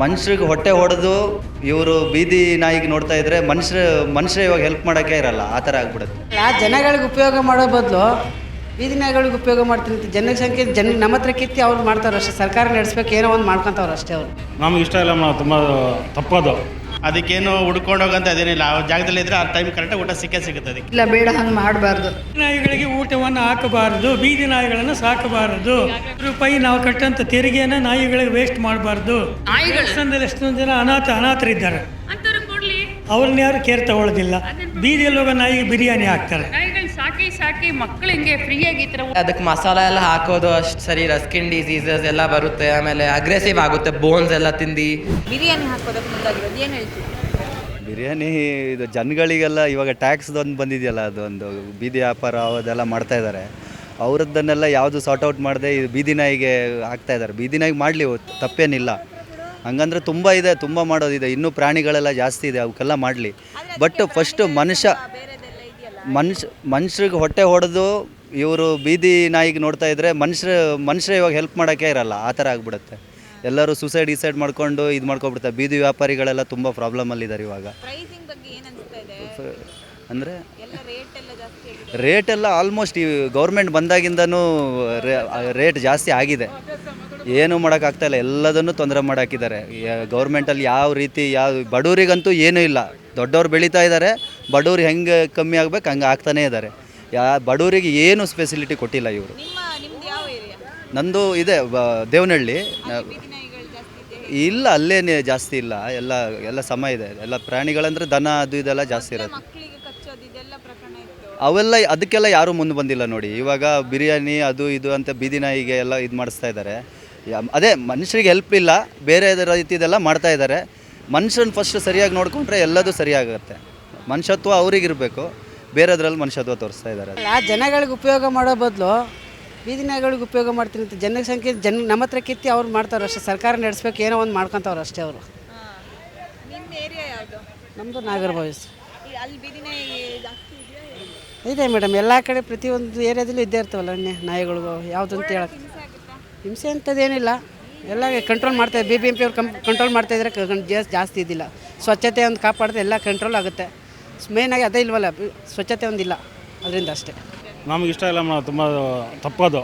ಮನುಷ್ರಿಗೆ ಹೊಟ್ಟೆ ಹೊಡೆದು ಇವರು ಬೀದಿ ನಾಯಿಗೆ ನೋಡ್ತಾ ಇದ್ರೆ ಮನುಷ್ಯ ಮನುಷ್ಯ ಇವಾಗ ಹೆಲ್ಪ್ ಮಾಡೋಕೆ ಇರಲ್ಲ, ಆ ಥರ ಆಗ್ಬಿಡುತ್ತೆ. ಆ ಜನಗಳಿಗೆ ಉಪಯೋಗ ಮಾಡೋ ಬದಲು ಬೀದಿ ನಾಯಿಗಳಿಗೆ ಉಪಯೋಗ ಮಾಡ್ತೀನಿ ಜನಸಂಖ್ಯೆ ಜನ ನಮ್ಮ ಹತ್ರ ಕಿತ್ತಿ ಅವ್ರು ಮಾಡ್ತಾರೆ ಅಷ್ಟೇ. ಸರ್ಕಾರ ನಡೆಸ್ಬೇಕು ಏನೋ ಒಂದು ಮಾಡ್ಕೊಂತವ್ರು ಅಷ್ಟೇ ಅವರು. ನಮ್ಗೆ ಇಷ್ಟ ಇಲ್ಲ ನಾವು ತುಂಬ ತಪ್ಪದು. ಅದಕ್ಕೇನು ಹುಡ್ಕೊಂಡು ಹೋಗಂತ ಅದೇನಿಲ್ಲ ಆ ಜಾಗದಲ್ಲಿ ಇದ್ರೆ ಆ ಟೈಮ್ ಕರೆಕ್ಟಾಗಿ ಊಟ ಸಿಕ್ಕೇ ಸಿಗುತ್ತೆ ಅದಕ್ಕೆ. ಇಲ್ಲ ಬೇಡ ಹಂಗೆ ಮಾಡಬಾರ್ದು. ನಾಯಿಗಳಿಗೆ ಊಟವನ್ನು ಹಾಕಬಾರದು ಬೀದಿ ನಾಯಿಗಳನ್ನು ಸಾಕಬಾರದು. ರೂಪಾಯಿ ನಾವು ಕಟ್ಟಂತ ತೆರಿಗೆಯನ್ನು ನಾಯಿಗಳಿಗೆ ವೇಸ್ಟ್ ಮಾಡಬಾರ್ದು. ದೇವಸ್ಥಾನದಲ್ಲಿ ಎಷ್ಟೊಂದು ಜನ ಅನಾಥ ಅನಾಥರಿದ್ದಾರೆ ಅವ್ರನ್ನ ಯಾರು ಕೇರ್ ತಗೊಳ್ಳೋದಿಲ್ಲ ಬೀದಿಯಲ್ಲಿ ಹೋಗೋ ನಾಯಿಗೆ ಬಿರಿಯಾನಿ ಹಾಕ್ತಾರೆ. ಸಾಕಿ ಸಾಕಿ ಮಕ್ಕಳು ಹಿಂಗೆ ಫ್ರೀಯಾಗಿ ಈ ಥರ ಅದಕ್ಕೆ ಮಸಾಲ ಎಲ್ಲ ಹಾಕೋದು ಅಷ್ಟು ಸರಿ ರಸ್ಕಿನ್ ಡಿಸೀಸಸ್ ಎಲ್ಲ ಬರುತ್ತೆ ಆಮೇಲೆ ಅಗ್ರೆಸಿವ್ ಆಗುತ್ತೆ ಬೋನ್ಸ್ ಎಲ್ಲ ತಿಂದು. ಬಿರಿಯಾನಿ ಹಾಕೋದಕ್ಕೆ ಮುಂದಾಗಿರೋದು ಏನು ಹೇಳ್ತೀವಿ ಬಿರಿಯಾನಿ ಇದು ಜನಗಳಿಗೆಲ್ಲ ಇವಾಗ ಟ್ಯಾಕ್ಸ್ದೊಂದು ಬಂದಿದೆಯಲ್ಲ ಅದೊಂದು ಬೀದಿ ವ್ಯಾಪಾರ ಅದೆಲ್ಲ ಮಾಡ್ತಾ ಇದ್ದಾರೆ ಅವ್ರದ್ದನ್ನೆಲ್ಲ ಯಾವುದು ಸಾರ್ಟ್ ಔಟ್ ಮಾಡದೆ ಇದು ಬೀದಿ ನಾಯಿಗೆ ಹಾಕ್ತಾ ಇದ್ದಾರೆ ಬೀದಿ ನಾಯಿಗೆ ಮಾಡಲಿ ತಪ್ಪೇನಿಲ್ಲ. ಹಂಗಂದ್ರೆ ತುಂಬ ಇದೆ ತುಂಬ ಮಾಡೋದಿದೆ. ಇನ್ನೂ ಪ್ರಾಣಿಗಳೆಲ್ಲ ಜಾಸ್ತಿ ಇದೆ ಅವಕ್ಕೆಲ್ಲ ಮಾಡಲಿ. ಬಟ್ ಫಸ್ಟು ಮನುಷ್ಯ ಮನುಷ್ಯ ಮನುಷ್ರಿಗೆ ಹೊಟ್ಟೆ ಹೊಡೆದು ಇವರು ಬೀದಿ ನಾಯಿಗೆ ನೋಡ್ತಾ ಇದ್ರೆ ಮನುಷ್ಯ ಮನುಷ್ಯ ಇವಾಗ ಹೆಲ್ಪ್ ಮಾಡೋಕ್ಕೆ ಇರಲ್ಲ ಆ ಥರ ಆಗ್ಬಿಡುತ್ತೆ. ಎಲ್ಲರೂ ಸುಸೈಡ್ ಗಿಸೈಡ್ ಮಾಡ್ಕೊಂಡು ಇದು ಮಾಡ್ಕೊಬಿಡ್ತಾರೆ ಬೀದಿ ವ್ಯಾಪಾರಿಗಳೆಲ್ಲ ತುಂಬ ಪ್ರಾಬ್ಲಮಲ್ಲಿದ್ದಾರೆ ಇವಾಗ. ಅಂದರೆ ಎಲ್ಲ ರೇಟ್ ಎಲ್ಲ ಜಾಸ್ತಿ ಆಗಿದೆ. ರೇಟ್ ಎಲ್ಲ ಆಲ್ಮೋಸ್ಟ್ ಈ ಗೌರ್ಮೆಂಟ್ ಬಂದಾಗಿಂದನೂ ರೇಟ್ ಜಾಸ್ತಿ ಆಗಿದೆ. ಏನೂ ಮಾಡೋಕ್ಕಾಗ್ತಾ ಇಲ್ಲ. ಎಲ್ಲದನ್ನು ತೊಂದರೆ ಮಾಡಾಕಿದ್ದಾರೆ ಗೌರ್ಮೆಂಟಲ್ಲಿ ಯಾವ ರೀತಿ ಯಾವ ಬಡವರಿಗಂತೂ ಏನೂ ಇಲ್ಲ. ದೊಡ್ಡವ್ರು ಬೆಳೀತಾ ಇದ್ದಾರೆ. ಬಡವ್ರು ಹೆಂಗೆ ಕಮ್ಮಿ ಆಗ್ಬೇಕು ಹಂಗೆ ಆಗ್ತಾನೇ ಇದ್ದಾರೆ ಯಾ ಬಡವರಿಗೆ ಏನು ಸ್ಪೆಸಿಲಿಟಿ ಕೊಟ್ಟಿಲ್ಲ ಇವರು. ನಂದು ಇದೆ ದೇವನಹಳ್ಳಿ. ಇಲ್ಲ ಅಲ್ಲೇನೇ ಜಾಸ್ತಿ ಇಲ್ಲ. ಎಲ್ಲ ಎಲ್ಲ ಸಮ ಇದೆ. ಎಲ್ಲ ಪ್ರಾಣಿಗಳಂದ್ರೆ ದನ ಅದು ಇದೆಲ್ಲ ಜಾಸ್ತಿ ಇರುತ್ತೆ. ಅವೆಲ್ಲ ಅದಕ್ಕೆಲ್ಲ ಯಾರೂ ಮುಂದೆ ಬಂದಿಲ್ಲ ನೋಡಿ. ಇವಾಗ ಬಿರಿಯಾನಿ ಅದು ಇದು ಅಂತ ಬೀದಿ ನಾಯಿಗೆ ಎಲ್ಲ ಇದು ಮಾಡಿಸ್ತಾ ಇದ್ದಾರೆ ಅದೇ ಮನುಷ್ಯರಿಗೆ ಹೆಲ್ಪ್ ಇಲ್ಲ ಬೇರೆ ರೀತಿದೆಲ್ಲ ಮಾಡ್ತಾ ಇದ್ದಾರೆ ಮನುಷ್ಯನ ಫಸ್ಟ್ ಸರಿಯಾಗಿ ನೋಡಿಕೊಂಡ್ರೆ ಎಲ್ಲದೂ ಸರಿಯಾಗುತ್ತೆ. ಮನುಷ್ಯತ್ವ ಅವರಿಗಿರಬೇಕು. ಬೇರೆದ್ರಲ್ಲಿ ಮನುಷ್ಯತ್ವ ತೋರಿಸ್ತಾ ಇದ್ದಾರೆ. ಆ ಜನಗಳಿಗೆ ಉಪಯೋಗ ಮಾಡೋ ಬದಲು ಬೀದಿ ನಾಯಿಗಳಿಗೆ ಉಪಯೋಗ ಮಾಡ್ತೀನಿ ಜನಸಂಖ್ಯೆ ಜನ ನಮ್ಮ ಹತ್ರ ಕಿತ್ತಿ ಅವ್ರು ಮಾಡ್ತಾರೆ ಅಷ್ಟೇ. ಸರ್ಕಾರ ನಡೆಸ್ಬೇಕು ಏನೋ ಒಂದು ಮಾಡ್ಕೊಂತವ್ರು ಅಷ್ಟೇ ಅವರು. ನಿಮ್ಮ ಏರಿಯಾ ಯಾವುದು? ನಮ್ಮದು ನಾಗರ ಬಾಯ್ಸ್ ಅಲ್ಲಿ ಬೀದಿ ನಾಯಿ ಜಾಸ್ತಿ ಇದೆಯಾ ಇದೆ ಮೇಡಮ್ ಎಲ್ಲ ಕಡೆ ಪ್ರತಿಯೊಂದು ಏರಿಯಾದಲ್ಲೂ ಇದ್ದೇ ಇರ್ತವಲ್ಲ ಅಣ್ಣ ನಾಯಿಗಳು ಯಾವುದು ಅಂತ ಹೇಳಕ್ಕೆ. ಹಿಂಸೆ ಅಂಥದ್ದೇನಿಲ್ಲ ಎಲ್ಲ ಕಂಟ್ರೋಲ್ ಮಾಡ್ತಾ ಬಿ ಬಿ ಎಂ ಪಿ ಅವ್ರು ಕಂಪ್ ಕಂಟ್ರೋಲ್ ಮಾಡ್ತಾ ಇದ್ರೆ ಕ- ಜಾಸ್ತಿ ಜಾಸ್ತಿ ಇದ್ದಿಲ್ಲ. ಸ್ವಚ್ಛತೆ ಒಂದು ಕಾಪಾಡಿದ್ರೆ ಎಲ್ಲ ಕಂಟ್ರೋಲ್ ಆಗುತ್ತೆ. ಮೇಯ್ನಾಗಿ ಅದೇ ಇಲ್ವಲ್ಲ ಸ್ವಚ್ಛತೆ ಒಂದಿಲ್ಲ ಅದರಿಂದ ಅಷ್ಟೇ. ನಮಗೆ ಇಷ್ಟ ಇಲ್ಲ ಮೇಡಮ್ ತುಂಬ ತಪ್ಪದು.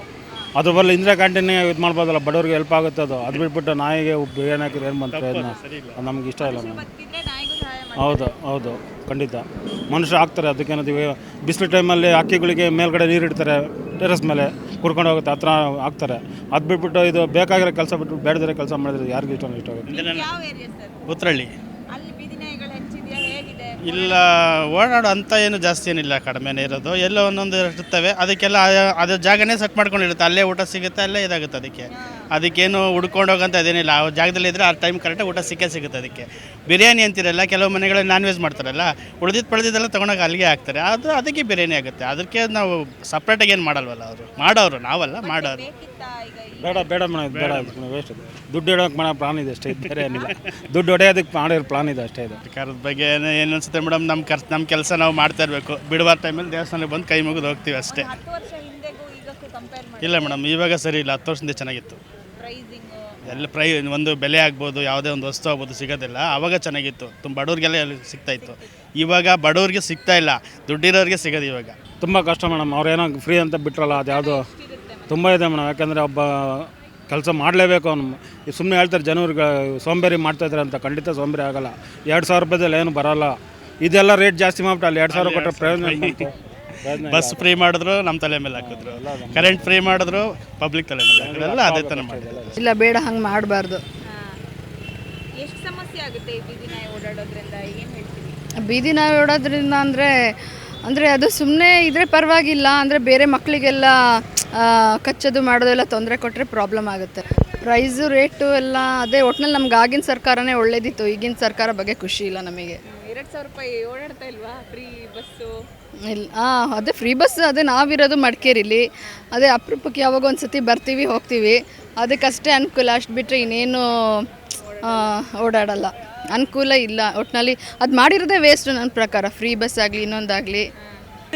ಅದ್ರ ಬರಲಿ ಇಂದಿರಾ ಕ್ಯಾಂಟೀನ್ ಇದು ಮಾಡ್ಬೋದಲ್ಲ ಬಡವ್ರಿಗೆ ಹೆಲ್ಪ್ ಆಗುತ್ತೆ ಅದು. ಅದು ಬಿಟ್ಬಿಟ್ಟು ನಾಯಿಗೆ ಉಪ್ಪು ಏನು ಹಾಕಿದ್ರೆ ಏನು ಬಂತು ಪ್ರಯೋಜನ ಅದು ನಮ್ಗೆ ಇಷ್ಟ ಇಲ್ಲ ಮೇಡಮ್. ನಾಯಿಗೂ ಸಹಾಯ ಮಾಡಿ ಹೌದು ಹೌದು ಖಂಡಿತ. ಮನುಷ್ಯ ಹಾಕ್ತಾರೆ ಅದಕ್ಕೇನಂತೀವಿ ಬಿಸಿಲು ಟೈಮಲ್ಲಿ ಹಕ್ಕಿಗಳಿಗೆ ಮೇಲ್ಗಡೆ ನೀರು ಇಡ್ತಾರೆ ಟೆರೆಸ್ ಮೇಲೆ ಕುರ್ಕೊಂಡು ಹೋಗುತ್ತೆ ಹತ್ರ ಹಾಕ್ತಾರೆ. ಅದು ಬಿಟ್ಬಿಟ್ಟು ಇದು ಬೇಕಾಗಿರೋ ಕೆಲಸ ಬಿಟ್ಟು ಬೇಡದಿರೋ ಕೆಲಸ ಮಾಡಿದ್ರೆ ಯಾರಿಗೂ ಇಷ್ಟ ಇಷ್ಟ ಆಗುತ್ತೆ ಯಾವ ಏರಿಯಾ ಸರ್ ಉತ್ರಳ್ಳಿ ಅಲ್ಲಿ ಬೀದಿ ನಾಯಿಗಳು ಹೆಚ್ಚಿದೆಯಾ ಹೇಗಿದೆ ಇಲ್ಲ ಓಡಾಡೋ ಅಂತ ಏನು ಜಾಸ್ತಿ ಏನಿಲ್ಲ ಕಡಿಮೆನೇ ಇರೋದು. ಎಲ್ಲ ಒಂದೊಂದು ಇರ್ತವೆ ಅದಕ್ಕೆಲ್ಲ ಅದು ಅದ್ರ ಜಾಗನೇ ಸೆಟ್ ಮಾಡ್ಕೊಂಡಿರುತ್ತೆ. ಅಲ್ಲೇ ಊಟ ಸಿಗುತ್ತೆ ಅಲ್ಲೇ ಇದಾಗುತ್ತೆ ಅದಕ್ಕೆ. ಅದಕ್ಕೇನು ಹುಡ್ಕೊಂಡು ಹೋಗಂತ ಅದೇನಿಲ್ಲ ಆ ಜಾಗದಲ್ಲಿ ಇದ್ದರೆ ಆ ಟೈಮ್ ಕರೆಕ್ಟಾಗಿ ಊಟ ಸಿಕ್ಕೇ ಸಿಗುತ್ತೆ ಅದಕ್ಕೆ. ಬಿರಿಯಾನಿ ಅಂತಿರಲ್ಲ ಕೆಲವು ಮನೆಗಳಲ್ಲಿ ನಾನ್ ವೆಜ್ ಮಾಡ್ತಾರಲ್ಲ ಉಳಿದಿದ್ದು ಪಳೆದಿದ್ದೆಲ್ಲ ತೊಗೊಂಡೋಗಿ ಅಲ್ಲಿಗೆ ಹಾಕ್ತಾರೆ. ಅದು ಅದಕ್ಕೆ ಬಿರಿಯಾನಿ ಆಗುತ್ತೆ. ಅದಕ್ಕೆ ನಾವು ಸಪ್ರೇಟಾಗಿ ಏನು ಮಾಡಲ್ವಲ್ಲ ಅವರು? ಮಾಡೋರು ನಾವಲ್ಲ ಮಾಡೋರು. ಬೇಡ ಬೇಡ ಮೇಡಮ್ ಬೇಡ ವೇಸ್ಟ್ ದುಡ್ಡು ಇಡೋಕೆ ಮಾಡೋ ಪ್ಲಾನ್ ಇದೆ ಅಷ್ಟೇ ಇದು ಬೇರೆ ಏನಿಲ್ಲ. ದುಡ್ಡು ಹೊಡೆಯೋದಕ್ಕೆ ಮಾಡಿರೋ ಪ್ಲಾನ್ ಇದೆ ಅಷ್ಟೇ ಇದೆ. ಸರ್ಕಾರದ ಬಗ್ಗೆ ಏನು ಏನು ಅನ್ಸುತ್ತೆ ಮೇಡಮ್ ನಮ್ಮ ಕರ್ ನಮ್ಮ ಕೆಲಸ ನಾವು ಮಾಡ್ತಾ ಇರಬೇಕು. ಬಿಡುವ ಟೈಮಲ್ಲಿ ದೇವಸ್ಥಾನಕ್ಕೆ ಬಂದು ಕೈ ಮುಗಿದು ಹೋಗ್ತೀವಿ ಅಷ್ಟೇ. ಇಲ್ಲ ಮೇಡಮ್ ಇವಾಗ ಸರಿ ಇಲ್ಲ ಹತ್ತು ವರ್ಷದಿಂದ ಚೆನ್ನಾಗಿತ್ತು. ಪ್ರೈಸಿಂಗು ಎಲ್ಲ ಪ್ರೈ ಒಂದು ಬೆಲೆ ಆಗ್ಬೋದು ಯಾವುದೇ ಒಂದು ವಸ್ತು ಆಗ್ಬೋದು ಸಿಗೋದಿಲ್ಲ. ಆವಾಗ ಚೆನ್ನಾಗಿತ್ತು. ತುಂಬ ಬಡವ್ರಿಗೆಲ್ಲ ಎಲ್ಲಿ ಸಿಗ್ತಾ ಇತ್ತು. ಇವಾಗ ಬಡವ್ರಿಗೆ ಸಿಗ್ತಾ ಇಲ್ಲ ದುಡ್ಡಿರೋರಿಗೆ ಸಿಗೋದು ಇವಾಗ. ತುಂಬ ಕಷ್ಟ ಮೇಡಮ್ ಅವ್ರೇನೋ ಫ್ರೀ ಅಂತ ಬಿಟ್ರಲ್ಲ ಅದು ಯಾವುದು ತುಂಬ ಇದೆ ಮೇಡಮ್ ಯಾಕಂದರೆ ಒಬ್ಬ ಕೆಲಸ ಮಾಡಲೇಬೇಕು ಅವನು. ಸುಮ್ಮನೆ ಹೇಳ್ತಾರೆ ಜನರಿಗೆ ಸೋಂಬೇರಿ ಮಾಡ್ತಾಯಿದ್ದಾರೆ ಅಂತ ಖಂಡಿತ ಸೋಂಬೇರಿ ಆಗೋಲ್ಲ. ಎರಡು ಸಾವಿರ ರೂಪಾಯಿದಲ್ಲಿ ಏನು ಬರೋಲ್ಲ. ಇದೆಲ್ಲ ರೇಟ್ ಜಾಸ್ತಿ ಮಾಡ್ಬಿಟ್ಟು ಅಲ್ಲಿ ಎರಡು ಸಾವಿರ ಕೊಟ್ಟರೆ ಪ್ರಯೋಜನ. ಬಸ್ ಫ್ರೀ ಮಾಡಿದ್ರು ನಮ್ಮ ತಲೆ ಮೇಲೆ ಹಾಕಿದ್ರು. ಕರೆಂಟ್ ಫ್ರೀ ಮಾಡಿದ್ರು ಪಬ್ಲಿಕ್ ತಲೆ ಮೇಲೆ ಹಾಕಿದ್ರು. ಎಲ್ಲ ಅದೇ ಥರ ಮಾಡಿದ್ರು। ಇಲ್ಲ ಬೇಡ ಹಂಗೆ ಮಾಡಬಾರ್ದು. ಎಷ್ಟು ಸಮಸ್ಯೆ ಆಗುತ್ತೆ ಈ ಬೀದಿ ನಾಯಿ ಓಡಾಡೋದ್ರಿಂದ? ಏನು ಹೇಳ್ತೀವಿ ಬೀದಿ ನಾಯಿ ಓಡೋದ್ರಿಂದ ಅಂದರೆ ಅಂದರೆ ಅದು ಸುಮ್ಮನೆ ಇದ್ರೆ ಪರವಾಗಿಲ್ಲ. ಅಂದರೆ ಬೇರೆ ಮಕ್ಕಳಿಗೆಲ್ಲ ಕಚ್ಚೋದು ಮಾಡೋದೆಲ್ಲ ತೊಂದರೆ ಕೊಟ್ಟರೆ ಪ್ರಾಬ್ಲಮ್ ಆಗುತ್ತೆ. ಪ್ರೈಸು ರೇಟು ಎಲ್ಲ ಅದೇ ಒಟ್ನಲ್ಲಿ ನಮ್ಗೆ ಆಗಿನ ಸರ್ಕಾರನೇ ಒಳ್ಳೇದಿತ್ತು. ಈಗಿನ ಸರ್ಕಾರ ಬಗ್ಗೆ ಖುಷಿ ಇಲ್ಲ ನಮಗೆ. ಎರಡು ಸಾವಿರ ರೂಪಾಯಿ ಓಡಾಡ್ತಾ ಇಲ್ವಾ? ಫ್ರೀ ಬಸ್ಸು ಇಲ್ಲ ಹಾಂ ಅದೇ ಫ್ರೀ ಬಸ್ ಅದೇ ನಾವಿರೋದು ಮಡಿಕೇರಿಲಿ. ಅದೇ ಅಪರೂಪಕ್ಕೆ ಯಾವಾಗ ಒಂದು ಸತಿ ಬರ್ತೀವಿ ಹೋಗ್ತೀವಿ. ಅದಕ್ಕಷ್ಟೇ ಅನುಕೂಲ ಅಷ್ಟು ಬಿಟ್ಟರೆ ಇನ್ನೇನು ಆ, ಓಡಾಡಲ್ಲ. ಅನುಕೂಲ ಇಲ್ಲ. ಒಟ್ಟಿನಲ್ಲಿ ಅದು ಮಾಡಿರೋದೇ ವೇಸ್ಟ್ ನನ್ನ ಪ್ರಕಾರ. ಫ್ರೀ ಬಸ್ ಆಗಲಿ ಇನ್ನೊಂದಾಗಲಿ.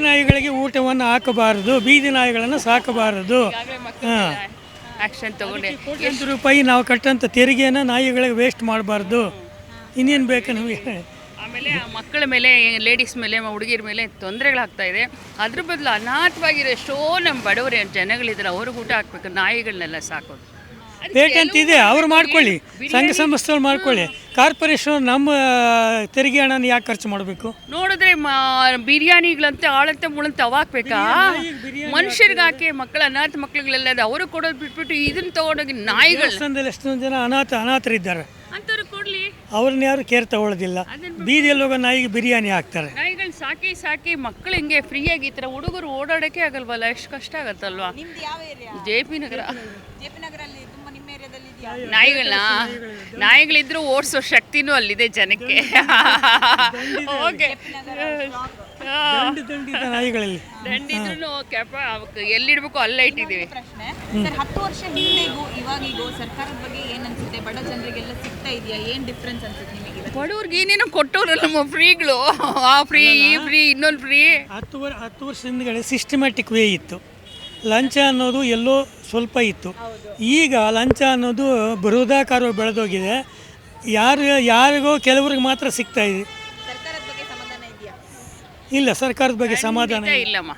ನಾಯಿಗಳಿಗೆ ಊಟವನ್ನು ಹಾಕಬಾರದು. ಬೀದಿ ನಾಯಿಗಳನ್ನು ಸಾಕಬಾರದು. ಹಾಂ. ಆ್ಯಕ್ಷನ್ ತಗೊಂಡೆ. ಕೋಟ್ಯಾಂತರ ರೂಪಾಯಿ ನಾವು ಕಟ್ಟಂಥ ತೆರಿಗೆಯನ್ನು ನಾಯಿಗಳಿಗೆ ವೇಸ್ಟ್ ಮಾಡಬಾರ್ದು. ಇನ್ನೇನು ಬೇಕು ನಮಗೆ? ಆಮೇಲೆ ಆ ಮಕ್ಕಳ ಮೇಲೆ ಲೇಡೀಸ್ ಮೇಲೆ ಹುಡುಗಿರ ಮೇಲೆ ತೊಂದರೆಗಳಾಗ್ತಾ ಇದೆ. ಅದ್ರ ಬದಲು ಅನಾಥವಾಗಿರೋ ಎಷ್ಟೋ ನಮ್ಮ ಬಡವರು ಜನಗಳಿದ್ರೆ ಅವ್ರಿಗೆ ಊಟ ಹಾಕ್ಬೇಕು ನಾಯಿಗಳನ್ನೆಲ್ಲ ಸಾಕೋದು. ಪೇಟೆಂಟ್ ಇದೆ ಅವ್ರು ಮಾಡ್ಕೊಳ್ಳಿ. ಸಂಘ ಸಂಸ್ಥೆಗಳು ಮಾಡ್ಕೊಳ್ಳಿ. ಕಾರ್ಪೊರೇಷನ್ ನಮ್ಮ ತೆರಿಗೆ ಹಣನ ಯಾಕೆ ಖರ್ಚು ಮಾಡಬೇಕು? ನೋಡಿದ್ರೆ ಬಿರಿಯಾನಿಗಳಂತೆ ಆಳಂತೆ ಮುಳಂತೆ ಅವಾಕ್ಬೇಕಾ ಮನುಷ್ಯರಿಗೆ ಹಾಕಿ ಮಕ್ಕಳ ಅನಾಥ ಮಕ್ಕಳುಗಳೆಲ್ಲ ಅವರು ಕೊಡೋದು ಬಿಟ್ಬಿಟ್ಟು ಇದನ್ನ ತಗೊಂಡೋಗಿ ನಾಯಿಗಳು ಎಷ್ಟೊಂದು ಜನ ಅನಾಥ ಅನಾಥರಿದ್ದಾರೆ. ಅವ್ರನ್ನ ಯಾರು ಕೇರ್ ತಗೊಳ್ಳೋದಿಲ್ಲ. ಬೀದಿಯಲ್ಲಿ ಹೋಗೋ ನಾಯಿಗೆ ಬಿರಿಯಾನಿ ಹಾಕ್ತಾರೆ. ನಾಯಿಗಳು ಸಾಕಿ ಸಾಕಿ ಮಕ್ಕಳು ಹಿಂಗೆ ಫ್ರೀಯಾಗಿ ಈ ಥರ ಹುಡುಗರು ಓಡಾಡೋಕ್ಕೆ ಆಗಲ್ವಲ್ಲ? ಎಷ್ಟು ಕಷ್ಟ ಆಗತ್ತಲ್ವಾ? ನಿಮ್ದು ಯಾವ area J P Nagar. J P ನಗರಲ್ಲಿ ತುಂಬ ನಿಮ್ಮ ಏರಿಯಾದಲ್ಲಿ ಇದೆಯಾ? ನಾಯಿಗಳನ್ನ? ನಾಯಿಗಳಿದ್ರು ಓಡಿಸೋ ಶಕ್ತಿನೂ ಅಲ್ಲಿದೆ ಜನಕ್ಕೆ. ಓಕೆ ದಂಡಿ ದಂಡಿದ ನಾಯಿಗಳಲ್ಲಿ. ದಂಡಿದ್ರು ಕೆಪ ಅವಕ್ಕೆ ಎಲ್ಲಿಡ್ಬೇಕು ಅಲ್ಲೇ ಇಟ್ಟಿದ್ದೀವಿ. ಪ್ರಶ್ನೆ. ಸರ್ ಹತ್ತು ವರ್ಷ ಹಿಂದೆಗೂ ಇವಾಗಿಗೂ ಸರ್ಕಾರದ ಬಗ್ಗೆ ಏನ್ ಅನ್ಸುತ್ತೆ? ಬಡ ಜನರಿಗೆಲ್ಲ ಸಿಗ್ತಾ ಇದೆಯಾ? ಏನ್ ಡಿಫ್ರೆನ್ಸ್ ಅನ್ಸುತ್ತೆ ನಿಮಗೆ ಬಡವ್ರಿಗೆ ಏನೇನೋ ಕೊಟ್ಟವ್ರಲ್ಲ ನಮ್ಮ ಫ್ರೀಗಳು. ಆ ಫ್ರೀ ಈ ಫ್ರೀ ಇನ್ನೊಂದು ಫ್ರೀ. ಹತ್ತು ವರ್ ಹತ್ತು ವರ್ಷ ಹಿಂದ್ಗಡೆ ಸಿಸ್ಟಮ್ಯಾಟಿಕ್ ವೇ ಇತ್ತು. ಲಂಚ ಅನ್ನೋದು ಎಲ್ಲೋ ಸ್ವಲ್ಪ ಇತ್ತು. ಈಗ ಲಂಚ ಅನ್ನೋದು ಬೃಹದಾಕಾರ ಬೆಳೆದೋಗಿದೆ. ಯಾರು ಯಾರಿಗೋ ಕೆಲವ್ರಿಗೆ ಮಾತ್ರ ಸಿಗ್ತಾ ಇದೆ ಸರ್ಕಾರದ ಬಗ್ಗೆ ಸಮಾಧಾನ ಇದೆಯಾ ಇಲ್ಲ ಸರ್ಕಾರದ ಬಗ್ಗೆ ಸಮಾಧಾನ ಖಂಡಿತ ಇಲ್ಲಮ್ಮ.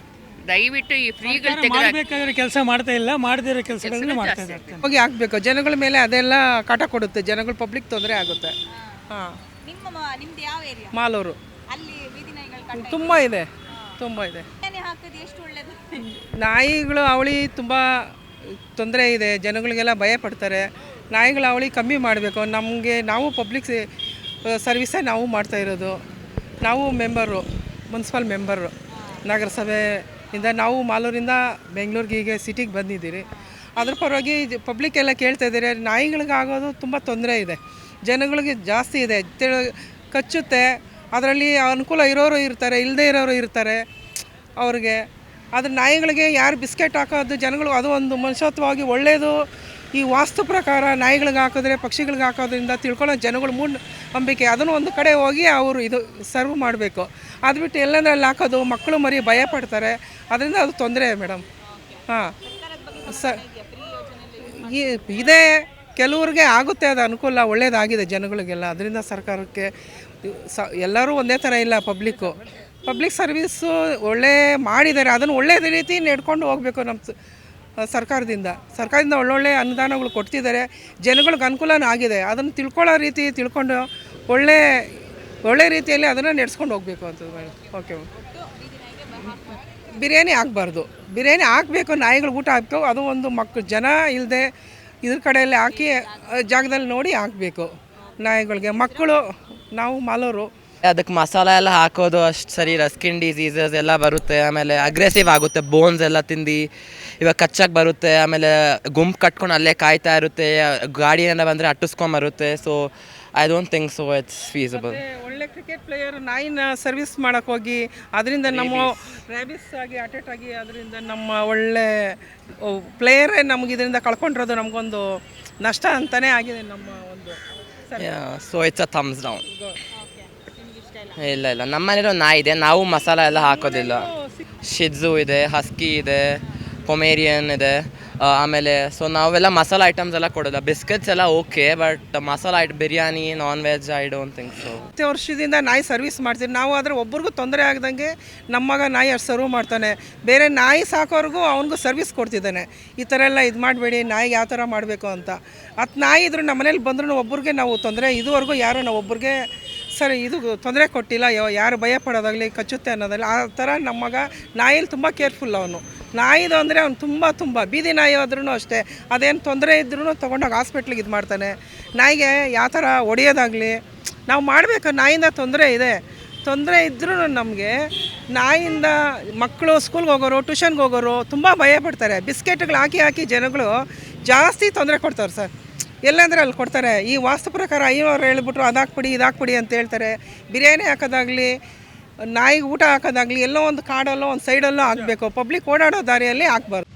ದಯವಿಟ್ಟು ಈ ಫ್ರೀಗಳು ತೆಗೆದ ಮಾಡಬೇಕಾದ್ರೆ ಕೆಲಸ ಮಾಡ್ತಾ ಇಲ್ಲ ಮಾಡದಿರೋ ಕೆಲಸಗಳನ್ನು ಮಾಡ್ತಾ ಇದ್ದಾರೆ. ಹೋಗಿ ಹಾಕ್ಬೇಕು. ಜನಗಳ ಮೇಲೆ ಅದೆಲ್ಲ ಕಾಟ ಕೊಡುತ್ತೆ. ಜನಗಳು ಪಬ್ಲಿಕ್ ತೊಂದರೆ ಆಗುತ್ತೆ. ಹಾಂ. ನಿಮ್ಮ ಮ- ನಿಮ್ದು ಯಾವ ಏರಿಯಾ ಮಾಲೂರು. ಅಲ್ಲಿ ಬೀದಿ ನಾಯಿಗಳು ಕಾಟ ತುಂಬ ಇದೆ. ತುಂಬ ಇದೆ. ಹಾಕೋದು ಎಷ್ಟು ಒಳ್ಳೇದು? ನಾಯಿಗಳು ಅವಳಿ ತುಂಬ ತೊಂದರೆ ಇದೆ. ಜನಗಳಿಗೆಲ್ಲ ಭಯ ಪಡ್ತಾರೆ. ನಾಯಿಗಳ ಅವಳಿ ಕಮ್ಮಿ ಮಾಡಬೇಕು. ನಮಗೆ ನಾವು ಪಬ್ಲಿಕ್ ಸರ್ವಿಸೇ ನಾವು ಮಾಡ್ತಾ ಇರೋದು. ನಾವು ಮೆಂಬರು ಮುನ್ಸಿಪಲ್ ಮೆಂಬರು ನಗರಸಭೆಯಿಂದ ನಾವು ಮಾಲೂರಿಂದ ಬೆಂಗಳೂರಿಗೆ ಹೀಗೆ ಸಿಟಿಗೆ ಬಂದಿದ್ದೀರಿ. ಅದ್ರ ಪರವಾಗಿ ಪಬ್ಲಿಕ್ ಎಲ್ಲ ಕೇಳ್ತಾ ಇದ್ದೀರಿ. ನಾಯಿಗಳಿಗಾಗೋದು ತುಂಬ ತೊಂದರೆ ಇದೆ. ಜನಗಳಿಗೆ ಜಾಸ್ತಿ ಇದೆ. ತಿಳಿ ಕಚ್ಚುತ್ತೆ. ಅದರಲ್ಲಿ ಅನುಕೂಲ ಇರೋರು ಇರ್ತಾರೆ ಇಲ್ಲದೇ ಇರೋರು ಇರ್ತಾರೆ ಅವ್ರಿಗೆ. ಅದ್ರ ನಾಯಿಗಳಿಗೆ ಯಾರು ಬಿಸ್ಕೆಟ್ ಹಾಕೋದು ಜನಗಳು ಅದು ಒಂದು ಮನುಷ್ಯತ್ವವಾಗಿ ಒಳ್ಳೆಯದು ಈ ವಾಸ್ತು ಪ್ರಕಾರ ನಾಯಿಗಳಿಗೆ ಹಾಕಿದ್ರೆ, ಪಕ್ಷಿಗಳಿಗೆ ಹಾಕೋದ್ರಿಂದ ತಿಳ್ಕೊಳ್ಳೋ ಜನಗಳು ಮೂಢ ನಂಬಿಕೆ. ಅದನ್ನು ಒಂದು ಕಡೆ ಹೋಗಿ ಅವರು ಇದು ಸರ್ವ್ ಮಾಡಬೇಕು. ಅದು ಬಿಟ್ಟು ಎಲ್ಲಂದ್ರಲ್ಲಿ ಹಾಕೋದು, ಮಕ್ಕಳು ಮರಿ ಭಯ ಪಡ್ತಾರೆ ಅದರಿಂದ ಅದು ತೊಂದರೆ ಮೇಡಮ್. ಹಾಂ. ಸ ಇದೆ. ಕೆಲವ್ರಿಗೆ ಆಗುತ್ತೆ, ಅದು ಅನುಕೂಲ. ಒಳ್ಳೇದಾಗಿದೆ ಜನಗಳಿಗೆಲ್ಲ. ಅದರಿಂದ ಸರ್ಕಾರಕ್ಕೆ ಸ ಎಲ್ಲರೂ ಒಂದೇ ಥರ ಇಲ್ಲ ಪಬ್ಲಿಕ್ಕು. ಪಬ್ಲಿಕ್ ಸರ್ವೀಸು ಒಳ್ಳೆ ಮಾಡಿದ್ದಾರೆ. ಅದನ್ನು ಒಳ್ಳೆ ರೀತಿ ನಡ್ಕೊಂಡು ಹೋಗಬೇಕು ನಮ್ಮ ಸರ್ಕಾರದಿಂದ. ಸರ್ಕಾರದಿಂದ ಒಳ್ಳೊಳ್ಳೆ ಅನುದಾನಗಳು ಕೊಡ್ತಿದ್ದಾರೆ. ಜನಗಳಿಗೆ ಅನುಕೂಲನೂ ಆಗಿದೆ. ಅದನ್ನು ತಿಳ್ಕೊಳ್ಳೋ ರೀತಿ ತಿಳ್ಕೊಂಡು ಒಳ್ಳೆ ಒಳ್ಳೆ ರೀತಿಯಲ್ಲಿ ಅದನ್ನು ನಡೆಸ್ಕೊಂಡು ಹೋಗಬೇಕು ಅಂತ ಓಕೆ ಬಿರಿಯಾನಿ ಹಾಕ್ಬಾರ್ದು ಬಿರಿಯಾನಿ ಹಾಕಬೇಕು ನಾಯಿಗಳು ಊಟ ಹಾಕ್ತು ಅದು ಒಂದು ಮಕ್ಕಳು ಜನ ಇಲ್ಲದೆ ಇದ್ರ ಕಡೆಯಲ್ಲಿ ಹಾಕಿ ಜಾಗದಲ್ಲಿ ನೋಡಿ ಹಾಕಬೇಕು. ನಾಯಿಗಳಿಗೆ ಮಕ್ಕಳು, ನಾವು ಮಾಲೋರು ಅದಕ್ಕೆ ಮಸಾಲ ಎಲ್ಲ ಹಾಕೋದು ಅಷ್ಟು ಸರಿ ರಸ್ಕಿನ್ ಸ್ಕಿನ್ ಡಿಸೀಸಸ್ ಎಲ್ಲ ಬರುತ್ತೆ ಆಮೇಲೆ ಅಗ್ರೆಸಿವ್ ಆಗುತ್ತೆ. ಬೋನ್ಸ್ ಎಲ್ಲ ತಿಂದು ಇವಾಗ ಕಚ್ಚಾಗಿ ಬರುತ್ತೆ ಆಮೇಲೆ ಗುಂಪು ಕಟ್ಕೊಂಡು ಅಲ್ಲೇ ಕಾಯ್ತಾ ಇರುತ್ತೆ ಗಾಡಿ ಏನಾರ ಬಂದರೆ ಅಟ್ಟಿಸ್ಕೊಂಬರುತ್ತೆ so I don't think so it's feasible ಒಳ್ಳೆ ಕ್ರಿಕೆಟ್ ಪ್ಲೇಯರ್ ನಾಯಿನ ಸರ್ವಿಸ್ ಮಾಡಕ್ಕೆ ಹೋಗಿ ಅದರಿಂದ ನಮ್ಮ ರ್ಯಾಬಿಸ್ ಆಗಿ ಅಟ್ಯಾಕ್ ಆಗಿ ಅದರಿಂದ ನಮ್ಮ ಒಳ್ಳೆ ಪ್ಲೇಯರೇ ನಮ್ಗೆ ಇದರಿಂದ ಕಳ್ಕೊಂಡಿರೋದು ನಮಗೊಂದು ನಷ್ಟ ಅಂತಲೇ ಆಗಿದೆ ನಮ್ಮ ಒಂದು so it's a thumbs down ಇಲ್ಲ ಇಲ್ಲ. ನಮ್ಮ ಮನೇಲಿ ಒಂದು ನಾಯಿ ಇದೆ. ನಾವು ಮಸಾಲ ಎಲ್ಲ ಹಾಕೋದಿಲ್ಲ. ಶಿಜ್ಜು ಇದೆ ಹಸ್ಕಿ ಇದೆ ಪೊಮೇರಿಯನ್ ಇದೆ. ಆಮೇಲೆ ಸೊ ನಾವೆಲ್ಲ ಮಸಾಲ ಐಟಮ್ಸ್ ಎಲ್ಲ ಕೊಡೋಲ್ಲ. ಬಿಸ್ಕೆಟ್ಸ್ ಎಲ್ಲ okay but masala eat biryani non veg I don't think so ಹತ್ತು ವರ್ಷದಿಂದ ನಾಯಿ ಸರ್ವಿಸ್ ಮಾಡ್ತೀವಿ. ನಾವು ಆದರೆ ಒಬ್ರಿಗೂ ತೊಂದರೆ ಆಗದಂಗೆ ನಮ್ಮ ಮಗ ನಾಯಿ ಅಷ್ಟು ಸರ್ವ್ ಮಾಡ್ತಾನೆ. ಬೇರೆ ನಾಯಿ ಸಾಕೋರ್ಗೂ ಅವನಿಗೂ ಸರ್ವಿಸ್ ಕೊಡ್ತಿದ್ದಾನೆ. ಈ ಥರ ಎಲ್ಲ ಇದು ಮಾಡಬೇಡಿ, ನಾಯಿಗೆ ಯಾವ ಥರ ಮಾಡಬೇಕು ಅಂತ. ಹತ್ತು ನಾಯಿ ಇದ್ರೂ ನಮ್ಮ ಮನೇಲಿ ಬಂದ್ರೂ ಒಬ್ಬರಿಗೆ ನಾವು ತೊಂದರೆ, ಇದುವರೆಗೂ ಯಾರು ನಾವು ಒಬ್ರಿಗೆ ಸರ್, ಇದು ತೊಂದರೆ ಕೊಟ್ಟಿಲ್ಲ ಯಾರು ಭಯ ಪಡೋದಾಗಲಿ ಕಚ್ಚುತ್ತೆ ಅನ್ನೋದಾಗಲಿ, ಆ ಥರ ನಮ್ಮ ಮಗ ತುಂಬ ಕೇರ್ಫುಲ್ ಅವನು. ನಾಯಿದು ಅಂದರೆ ಅವ್ನು ತುಂಬ ತುಂಬ, ಬೀದಿ ನಾಯಿ ಆದ್ರೂ ಅಷ್ಟೇ, ಅದೇನು ತೊಂದರೆ ಇದ್ರೂ ತೊಗೊಂಡೋಗಿ ಹಾಸ್ಪಿಟ್ಲಿಗೆ ಇದು ಮಾಡ್ತಾನೆ. ನಾಯಿಗೆ ಯಾವ ಥರ ಹೊಡೆಯೋದಾಗಲಿ, ನಾವು ಮಾಡಬೇಕು, ನಾಯಿಂದ ತೊಂದರೆ ಇದೆ. ತೊಂದರೆ ಇದ್ರೂ ನಮಗೆ ನಾಯಿಂದ ಮಕ್ಕಳು ಸ್ಕೂಲ್ಗೆ ಹೋಗೋರು, ಟ್ಯೂಷನ್ಗೆ ಹೋಗೋರು ತುಂಬ ಭಯ ಪಡ್ತಾರೆ ಬಿಸ್ಕೆಟ್ಗಳು ಹಾಕಿ ಹಾಕಿ ಜನಗಳು ಜಾಸ್ತಿ ತೊಂದರೆ ಕೊಡ್ತಾರೆ ಸರ್. ಎಲ್ಲಂದ್ರೆ ಅಲ್ಲಿ ಕೊಡ್ತಾರೆ. ಈ ವಾಸ್ತು ಪ್ರಕಾರ ಐನೂರು ಹೇಳಿಬಿಟ್ರು ಅದು ಹಾಕ್ಬಿಡಿ ಇದು ಹಾಕ್ಬಿಡಿ ಅಂತ ಹೇಳ್ತಾರೆ. ಬಿರಿಯಾನಿ ಹಾಕೋದಾಗಲಿ, ನಾಯಿಗೆ ಊಟ ಹಾಕೋದಾಗಲಿ, ಎಲ್ಲೋ ಒಂದು ಕಾಡಲ್ಲೋ, ಒಂದು ಸೈಡಲ್ಲೋ ಆಗಬೇಕು ಪಬ್ಲಿಕ್ ಓಡಾಡೋ ದಾರಿಯಲ್ಲಿ ಹಾಕ್ಬಾರ್ದು.